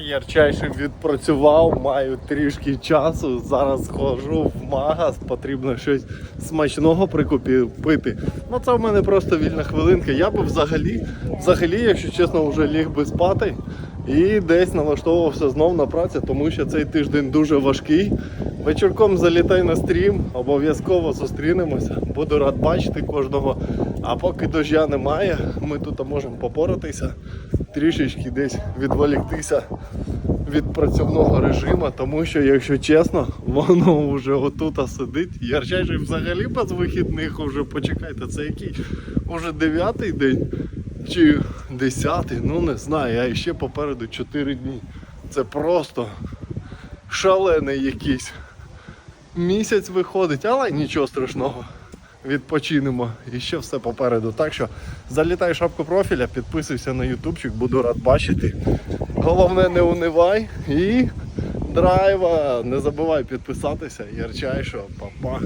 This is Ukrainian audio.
Ярчайшим відпрацював, маю трішки часу. Зараз схожу в магаз, потрібно щось смачного прикупити. Ну це в мене просто вільна хвилинка. Я би взагалі, взагалі, якщо чесно, вже ліг би спати і десь налаштовувався знов на працю, тому що цей тиждень дуже важкий. Вечірком залітай на стрім, обов'язково зустрінемося. Буду рад бачити кожного. А поки дождя немає, ми тут можемо попоратися, трішечки десь відволіктися від працівного режиму, тому що, якщо чесно, воно вже отут сидить. Ярчайший взагалі без вихідних уже почекайте, це який уже дев'ятий день чи десятий, ну не знаю, а ще попереду 4 дні. Це просто шалений якийсь місяць виходить, але нічого страшного. Відпочинемо і ще все попереду. Так що залітай шапку профіля, підписуйся на ютубчик, буду рад бачити. Головне не унивай і драйва. Не забувай підписатися. Ярчайшого, па-па.